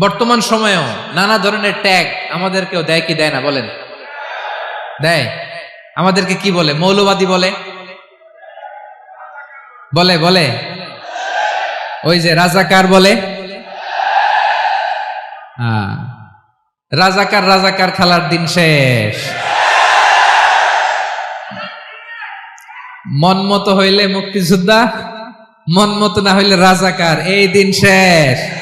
বর্তমান সময়েও নানা ধরনের ট্যাগ আমাদেরকেও দেয় কি দেয় না, বলেন? দেয়। আমাদেরকে কি বলে? মৌলবাদী বলে? বলে বলে? ওই যে রাজাকার বলে? হ্যাঁ। রাজাকার রাজাকার খেলার দিন শেষ। মন মতো হইলে মুক্তিযোদ্ধা, মন মতো না হইলে রাজাকার, এই দিন শেষ।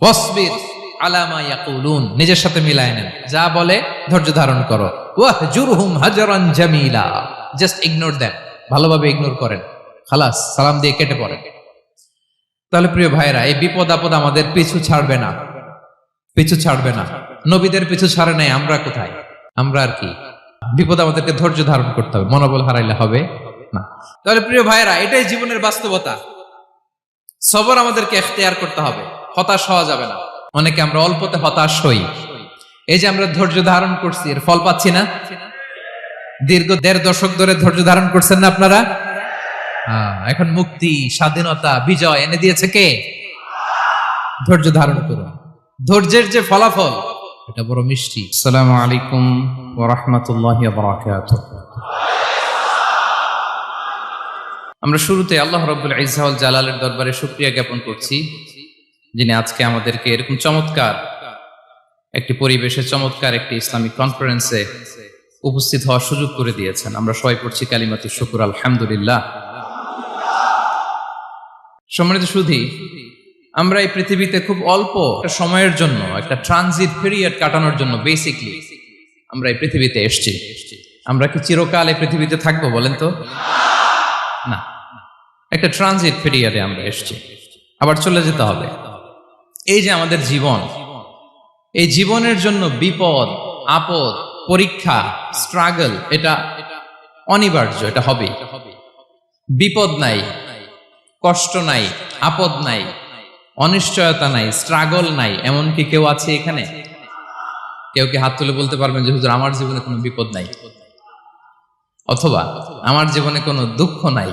ওয়াসবির আলামা ইয়াকুলুন। নিজের সাথে মিলায় নেন। যা বলে ধৈর্য ধারণ করো। ওয়াহ জুরহুম হাজারান জামিলা। জাস্ট ইগনোর দেন। ভালোভাবে ইগনোর করেন। খালাস, সালাম দিয়ে কেটে পড়েন। তাহলে প্রিয় ভাইরা এই বিপদ আপদ আমাদের পিছু ছাড়বে না। পিছু ছাড়বে না। নবীদের পিছু ছাড়ে নাই, আমরা কোথায়? আমরা আর কি? বিপদ আমাদেরকে ধৈর্য ধারণ করতে হবে। মনোবল হারাইলে হবে না। তাহলে প্রিয় ভাইরা এটাই জীবনের বাস্তবতা। সবর আমাদেরকে এখতিয়ার করতে হবে হতাশ হওয়া যাবে না। অনেকে আমরা অল্পতে হতাশ হই। এই যে আমরা ধৈর্য ধারণ করছি এর ফল পাচ্ছি না? দীর্ঘ দেড় দশক ধরে ধৈর্য ধারণ করছেন না আপনারা? হ্যাঁ, এখন মুক্তি স্বাধীনতা বিজয় এনে দিয়েছে কে? ধৈর্য ধারণ করুন। ধৈর্যের যে ফলাফল এটা বড় মিষ্টি। আসসালামু আলাইকুম ওয়া বারাকাতুহু। আমরা শুরুতে আল্লাহ রাব্বুল ইজ্জাউল জালালের দরবারে শুকরিয়া জ্ঞাপন করছি, যিনি আজকে আমাদেরকে এরকম চমৎকার একটি পরিবেশে, চমৎকার একটি ইসলামিক কনফারেন্সে উপস্থিত হওয়ার সুযোগ করে দিয়েছেন। আমরা সবাই পড়ছি কালিমাতুর শুকুর, আলহামদুলিল্লাহ। সম্মানিত সুধী, আমরা এই পৃথিবীতে খুব অল্প একটা সময়ের জন্য, একটা ট্রানজিট পিরিয়ড কাটানোর জন্য বেসিকলি আমরা এই পৃথিবীতে এসছি। আমরা কি চিরকাল এই পৃথিবীতে থাকব বলেন তো? না। একটা ট্রানজিট পিরিয়ডে আমরা এসছি। আবার চলে যেতে হবে। এই যে আমাদের জীবন, এই জীবনের জন্য বিপদ, আপদ, পরীক্ষা স্ট্রাগল এটা অনিবার্য, এটা হবে। বিপদ নাই, কষ্ট নাই, আপদ নাই, অনিশ্চয়তা নাই স্ট্রাগল নাই, এমন কি কেউ আছে এখানে? কেউ কি হাত তুলে বলতে পারবেন যে, হুজুর, আমার জীবনে কোনো বিপদ নাই? অথবা, আমার জীবনে কোনো দুঃখ নাই?